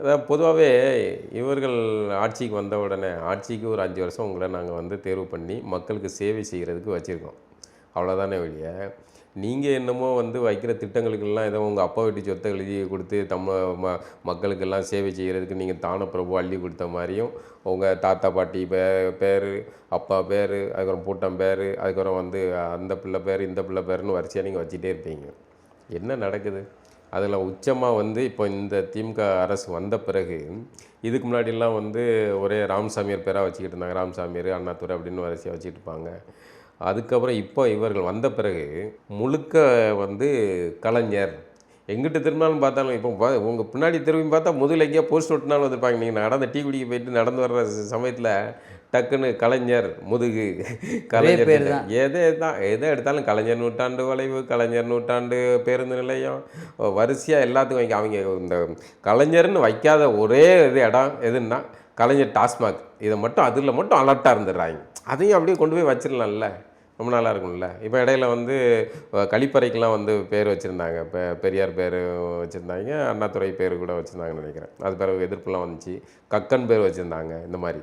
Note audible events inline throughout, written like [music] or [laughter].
அதான் பொதுவாகவே இவர்கள் ஆட்சிக்கு வந்த உடனே ஆட்சிக்கு ஒரு அஞ்சு வருஷம் உங்களை நாங்கள் வந்து தேர்வு பண்ணி மக்களுக்கு சேவை செய்கிறதுக்கு வச்சுருக்கோம். அவ்வளோதானே வழிய நீங்கள் என்னமோ வந்து வைக்கிற திட்டங்களுக்கெல்லாம் ஏதோ உங்கள் அப்பா வீட்டு சொத்தை எழுதி கொடுத்து தம்ம ம மக்களுக்கெல்லாம் சேவை செய்கிறதுக்கு நீங்கள் தான பிரபு அள்ளி கொடுத்த மாதிரியும் உங்கள் தாத்தா பாட்டி பே பேர் அப்பா பேர் அதுக்கப்புறம் பூட்டம் பேர் அதுக்கப்புறம் வந்து அந்த பிள்ளை பேர் இந்த பிள்ளை பேர்னு வரிசையாக நீங்கள் வச்சுட்டே இருப்பீங்க. என்ன நடக்குது? அதில் உச்சமாக வந்து இப்போ இந்த திமுக அரசு வந்த பிறகு இதுக்கு முன்னாடிலாம் வந்து ஒரே ராமசாமியார் பேராக வச்சுக்கிட்டு இருந்தாங்க. ராமசாமியார் அண்ணாத்துறை அப்படின்னு வரிசையாக வச்சுட்டு இருப்பாங்க. அதுக்கப்புறம் இப்போ இவர்கள் வந்த பிறகு முழுக்க வந்து கலைஞர். எங்கிட்ட திரும்பினாலும் பார்த்தாலும் இப்போ உங்கள் பின்னாடி திரும்பி பார்த்தா முதுகில் எங்கேயோ போஸ்ட் ஒட்டினாலும் வந்துருப்பாங்க. நீங்கள் நடந்த டீ குடிக்க போயிட்டு நடந்து வர்ற சமயத்தில் டக்குன்னு கலைஞர் முதுகு [laughs] கலைஞர். எதை தான் எதை எடுத்தாலும் கலைஞர் நூற்றாண்டு வளைவு கலைஞர் நூற்றாண்டு பேருந்து நிலையம். வரிசையாக எல்லாத்துக்கும் வைக்க அவங்க இந்த கலைஞர்னு வைக்காத ஒரே இது இடம் எதுன்னா கலைஞர் டாஸ்மாக். இதை மட்டும் அதில் மட்டும் அலர்ட்டாக இருந்துடுறாங்க. அதையும் அப்படியே கொண்டு போய் வச்சிடலாம்ல. ரொம்ப நல்லா இருக்கும்ல. இப்போ இடையில வந்து அஹ், கழிப்பறைக்கெல்லாம் வந்து பேர் வச்சுருந்தாங்க. இப்போ பெரியார் பேர் வச்சுருந்தாங்க. அண்ணாதுரை பேர் கூட வச்சுருந்தாங்கன்னு நினைக்கிறேன். அது பிறகு எதிர்ப்புலாம் வந்துச்சு. கக்கன் பேர் வச்சுருந்தாங்க இந்த மாதிரி.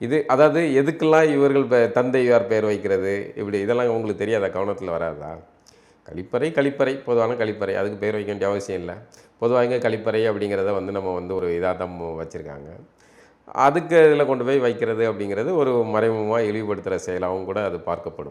இது அதாவது எதுக்கெல்லாம் இவர்கள் தந்தையார் பேர் வைக்கிறது? இப்படி இதெல்லாம் உங்களுக்கு தெரியாதா? கவனத்தில் வராதா? கழிப்பறை கழிப்பறை. பொதுவான கழிப்பறை. அதுக்கு பேர் வைக்க வேண்டிய அவசியம் இல்லை. பொதுவாக கழிப்பறை அப்படிங்கிறத வந்து நம்ம வந்து ஒரு இதாக தான் வச்சுருக்காங்க. அதுக்கு இதில் கொண்டு போய் வைக்கிறது அப்படிங்கிறது ஒரு மறைமுகமாக இழிவுபடுத்துகிற செயலாகவும் கூட அது பார்க்கப்படும்.